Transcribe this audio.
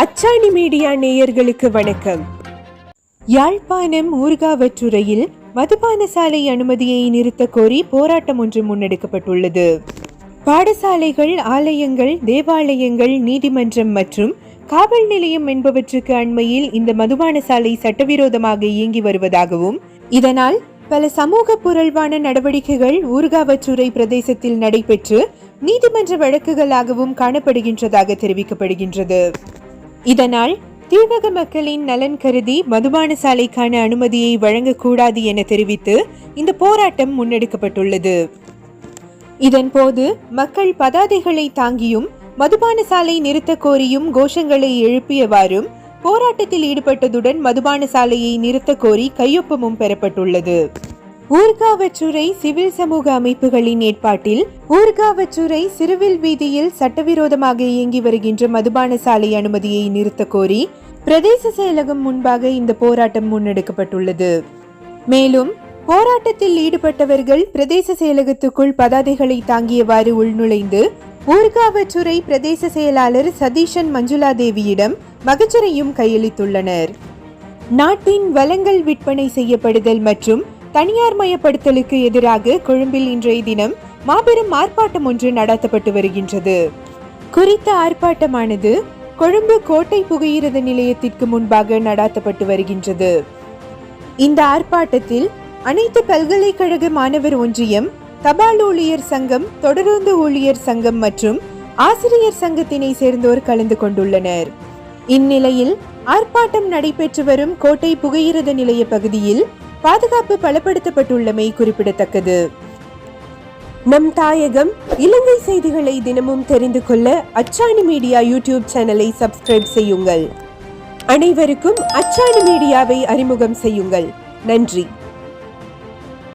அச்சாணி மீடியா நேயர்களுக்கு வணக்கம். யாழ்ப்பாணம் ஊர்காவற்றுறையில் மதுபான சாலை அனுமதியை நிறுத்த கோரி போராட்டம் ஒன்று முன்னெடுக்கப்பட்டுள்ளது. பாடசாலைகள் ஆலயங்கள் தேவாலயங்கள் நீதிமன்றம் மற்றும் காவல் நிலையம் என்பவற்றுக்கு அண்மையில் இந்த மதுபான சாலை சட்டவிரோதமாக இயங்கி வருவதாகவும் இதனால் பல சமூக புரள்வான நடவடிக்கைகள் ஊர்காவற்றுறை பிரதேசத்தில் நடைபெற்று நீதிமன்ற வழக்குகளாகவும் காணப்படுகின்றதாக தெரிவிக்கப்படுகின்றது. இதனால் தீவக மக்களின் நலன் கருதி மதுபான சாலைக்கான அனுமதியை வழங்கக்கூடாது என தெரிவித்து இந்த போராட்டம் முன்னெடுக்கப்பட்டுள்ளது. இதன்போது மக்கள் பதாதைகளை தாங்கியும் மதுபான சாலை நிறுத்த கோரியும் கோஷங்களை எழுப்பியவாறும் போராட்டத்தில் ஈடுபட்டதுடன் மதுபான சாலையை நிறுத்த கோரி கையொப்பமும் பெறப்பட்டுள்ளது. ஊர்காவற்றுறை சிவில் சமூக அமைப்புகளின் ஏற்பாட்டில் ஊர்காவற்றுறை சிறுவில் வீதியில் சட்டவிரோதமாக இயங்கி வருகின்ற மதுபான சாலை அனுமதியை நிறுத்த கோரி பிரதேச செயலகம் முன்பாக இந்த போராட்டம் முன்னெடுக்கப்பட்டுள்ளது. மேலும் போராட்டத்தில் ஈடுபட்டவர்கள் பிரதேச செயலகத்துக்குள் பதாதைகளை தாங்கியவாறு உள்நுழைந்து ஊர்காவற்றுறை பிரதேச செயலாளர் சதீஷன் மஞ்சுளா தேவியிடம் மகச்சரையும் கையளித்துள்ளனர். நாட்டின் வளங்கள் விற்பனை செய்யப்படுதல் மற்றும் தனியார் மயப்படுத்தலுக்கு எதிராக கொழும்பில் இன்றைய தினம் மாபெரும் ஆர்ப்பாட்டம் ஒன்று நடத்தப்பட்டு வருகின்றது. குறித்த ஆர்ப்பாட்டமானது கொழும்பு கோட்டை புகையிரத நிலையத்திற்கு முன்பாக நடாத்தப்பட்டு வருகின்றது. இந்த ஆர்ப்பாட்டத்தில் அனைத்து பல்கலைக்கழக மாணவர் ஒன்றியம் தபால் ஊழியர் சங்கம் தொடருந்து ஊழியர் சங்கம் மற்றும் ஆசிரியர் சங்கத்தினை சேர்ந்தோர் கலந்து கொண்டுள்ளனர். இந்நிலையில் ஆர்ப்பாட்டம் நடைபெற்று வரும் கோட்டை புகையிரத நிலைய பகுதியில் பாதுகாப்பு பலப்படுத்தப்பட்டுள்ளமை குறிப்பிடத்தக்கது. நம் தாயகம் இலங்கை செய்திகளை தினமும் தெரிந்து கொள்ள அச்சாணி மீடியா யூடியூப் சேனலை சப்ஸ்கிரைப் செய்யுங்கள். அனைவருக்கும் அச்சாணி மீடியாவை அறிமுகம் செய்யுங்கள். நன்றி.